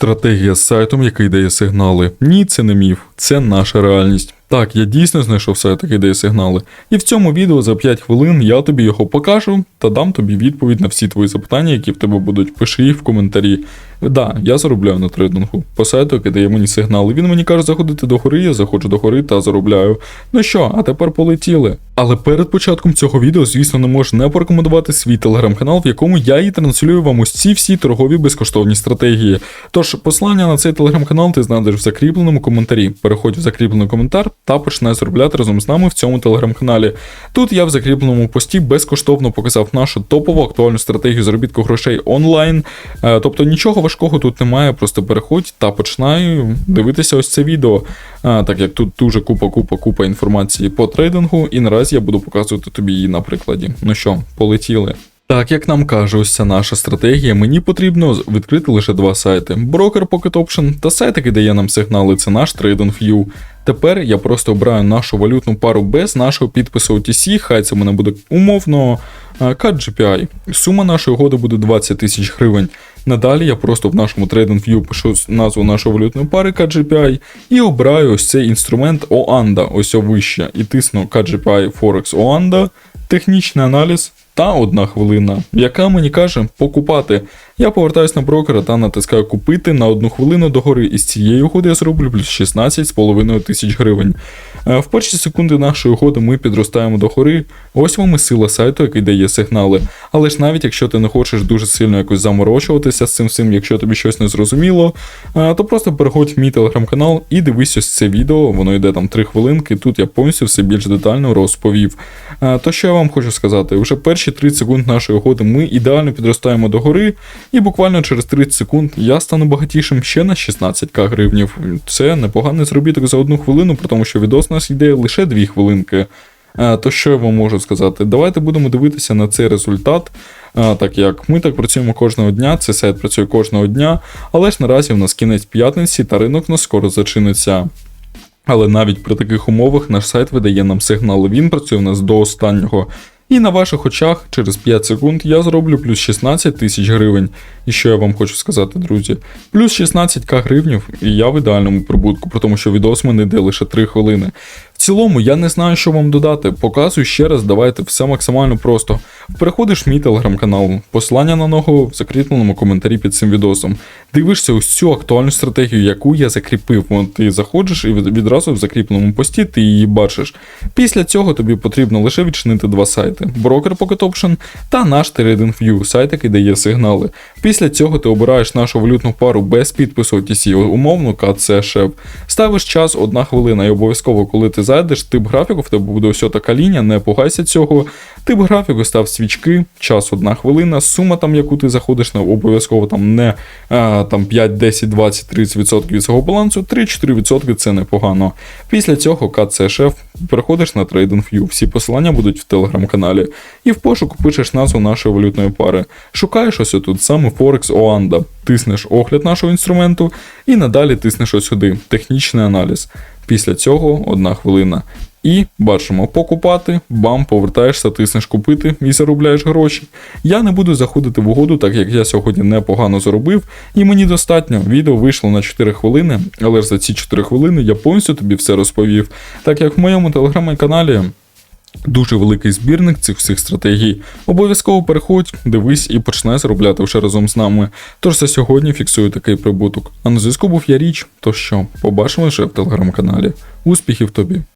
Стратегія з сайтом, який дає сигнали. Ні, це не міф, це наша реальність. Так, я дійсно знайшов який дає сигнали. І в цьому відео за 5 хвилин я тобі його покажу та дам тобі відповідь на всі твої запитання, які в тебе будуть. Пиши їх в коментарі. Да, я заробляю на трейдингу. По сайту, який дає мені сигнали. Він мені каже заходити до гори, я заходжу до гори та заробляю. Ну що, а тепер полетіли. Але перед початком цього відео, звісно, не можу не порекомендувати свій телеграм-канал, в якому я і транслюю вам ось ці всі торгові безкоштовні стратегії. Тож посилання на цей телеграм-канал ти знайдеш в закріпленому коментарі. Переходь в закріплений коментар та починай заробляти разом з нами в цьому телеграм-каналі. Тут я в закріпленому пості безкоштовно показав нашу топову актуальну стратегію заробітку грошей онлайн. Е, Тобто нічого важкого тут немає, просто переходь та починай дивитися ось це відео. Так як тут дуже купа, купа, купа інформації по трейдингу, і наразі я буду показувати тобі її на прикладі. Ну що, полетіли. Так як нам каже ось ця наша стратегія, мені потрібно відкрити лише два сайти: Broker Pocket Option та сайт, який дає нам сигнали, це наш TradingView. Тепер я просто обираю нашу валютну пару без нашого підпису OTC, хай це мене буде умовно е, CAD GPI. Сума нашої угоди буде 20 тисяч гривень. Надалі я просто в нашому TradingView пишу назву нашої валютної пари CAD-GPI і обираю ось цей інструмент OANDA, ось вище, і тисну CAD-GPI Forex OANDA, технічний аналіз та одна хвилина, яка мені каже покупати. Я повертаюсь на брокера та натискаю купити на одну хвилину догори. І з цієї угоди я зроблю плюс 16,5 тисяч гривень. Е, В перші секунди нашої угоди ми підростаємо до гори. Ось вам і сила сайту, який дає сигнали. Але ж навіть якщо ти не хочеш дуже сильно якось заморочуватися з цим всім, якщо тобі щось не зрозуміло, е, то просто переходь в мій телеграм-канал і дивись ось це відео, воно йде там 3 хвилинки. Тут я повністю все більш детально розповів. Е, То що я вам хочу сказати, вже перші 30 секунд нашої угоди ми ідеально підростаємо до гори, і буквально через 30 секунд я стану багатішим ще на 16к гривнів. Це непоганий заробіток за одну хвилину, при тому, що відос у нас йде лише 2 хвилинки. Е, То що я вам можу сказати? Давайте будемо дивитися на цей результат. е, Так як ми так працюємо кожного дня, цей сайт працює кожного дня, але ж наразі в нас кінець п'ятниці та ринок у нас скоро зачиниться. Але навіть при таких умовах наш сайт видає нам сигнали. Він працює в нас до останнього. І на ваших очах через 5 секунд я зроблю плюс 16 тисяч гривень. І що я вам хочу сказати, друзі? Плюс 16к гривнів, і я в ідеальному прибутку, при тому що відос мене йде лише 3 хвилини. Цілому я не знаю, що вам додати. Показую ще раз, давайте все максимально просто. Переходиш в мій телеграм-канал, посилання на нього в закріпленому коментарі під цим відосом. Дивишся цю актуальну стратегію, яку я закріпив. От ти заходиш і відразу в закріпленому пості ти її бачиш. Після цього тобі потрібно лише відчинити два сайти: Broker Pocket Option та наш TradingView, сайт, який дає сигнали. Після цього ти обираєш нашу валютну пару без підпису OTC, умовно CAD Ставиш час одна хвилина, і обов'язково, коли ти зайдеш, тип графіку, в тебе буде ось така лінія, не пугайся цього. Тип графіку став свічки, час одна хвилина, сума там, яку ти заходиш, не обов'язково там не а, там 5, 10, 20, 30% від свого балансу, 3-4% це непогано. Після цього CAD переходиш на TradingView, всі посилання будуть в телеграм-каналі, і в пошуку пишеш назву нашої валютної пари. Шукаєш ось тут саме Forex OANDA, тиснеш огляд нашого інструменту і надалі тиснеш ось сюди технічний аналіз. Після цього одна хвилина. І бачимо покупати, бам, повертаєшся, тиснеш купити і заробляєш гроші. Я не буду заходити в угоду, так як я сьогодні непогано заробив, і мені достатньо. Відео вийшло на 4 хвилини, але ж за ці 4 хвилини я повністю тобі все розповів. Так як в моєму телеграм-каналі Дуже великий збірник цих всіх стратегій. Обов'язково переходь, дивись і починай заробляти вже разом з нами. Тож за сьогодні фіксую такий прибуток. А на зв'язку був я річ. То що, побачимо вже в телеграм-каналі. Успіхів тобі!